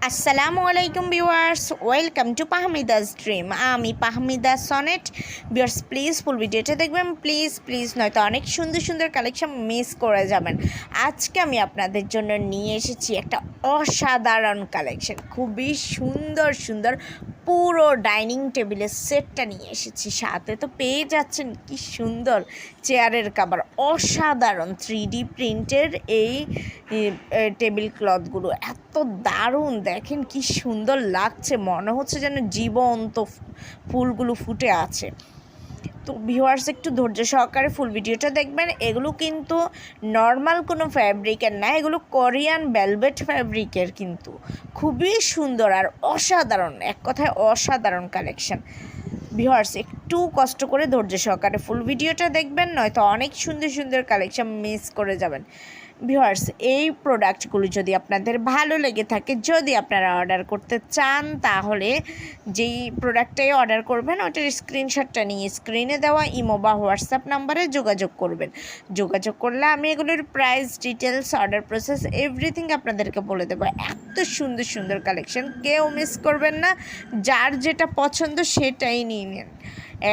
আসসালামু আলাইকুম viewers, welcome to Pahmida's dream. আমি Pahmida Sonet. Viewers please full ভিডিওটা দেখবেন। প্লিজ প্লিজ নয়তো অনেক সুন্দর সুন্দর কালেকশন মিস করে যাবেন। আজকে আমি আপনাদের জন্য নিয়ে এসেছি একটা অসাধারণ কালেকশন খুবই সুন্দর সুন্দর পুরো ডাইনিং টেবিলের সেটটা নিয়ে এসেছি। সাথে তো পেয়ে যাচ্ছেন, কি সুন্দর চেয়ারের কাবার। অসাধারণ থ্রি ডি প্রিন্টের এই টেবিল ক্লথগুলো। এত দারুণ, দেখেন কি সুন্দর লাগছে। মনে হচ্ছে যেন জীবন্ত ফুলগুলো ফুটে আছে। তো ভিউয়ার্স একটু ধৈর্য সহকারে ফুল ভিডিওটা দেখবেন। এগুলো কিন্তু নর্মাল কোনো ফ্যাব্রিকের না, এগুলো কোরিয়ান ভেলভেট ফ্যাব্রিকের কিন্তু। খুবই সুন্দর আর অসাধারণ, এক কথায় অসাধারণ কালেকশান ভিউয়ার্স একটু কষ্ট করে ধৈর্য সহকারে ফুল ভিডিওটা দেখবেন, নয়তো অনেক সুন্দর সুন্দর কালেকশান মিস করে যাবেন। ভিউয়ার্স এই প্রোডাক্টগুলো যদি আপনাদের ভালো লেগে থাকে, যদি আপনারা অর্ডার করতে চান, তাহলে যেই প্রোডাক্টটাই অর্ডার করবেন, ওটার স্ক্রিনশটটা নিয়ে স্ক্রিনে দেওয়া ইমো বা হোয়াটসঅ্যাপ নাম্বারে যোগাযোগ করবেন। যোগাযোগ করলে আমি এগুলোর price details order process everything আপনাদেরকে বলে দেবো। এত সুন্দর সুন্দর কালেকশন কেউ মিস করবেন না। যার যেটা পছন্দ সেটাই নিয়ে নেন।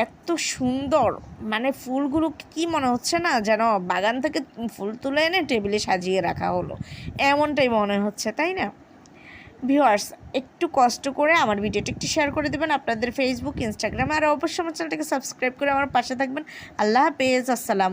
এত সুন্দর। মানে ফুলগুলো কি মনে হচ্ছে না যেন বাগান থেকে ফুল তুলে এনে টেবিলে সাজিয়ে রাখা হলো। এমনটাই মনে হচ্ছে, তাই না? ভিউয়ার্স, একটু কষ্ট করে আমার ভিডিওটি একটু শেয়ার করে দেবেন আপনাদের ফেসবুক ইনস্টাগ্রাম আর অবশ্যই আমার চ্যানেলটাকে সাবস্ক্রাইব করে আমার পাশে থাকবেন। আল্লাহ হাফেজ, আসসালামু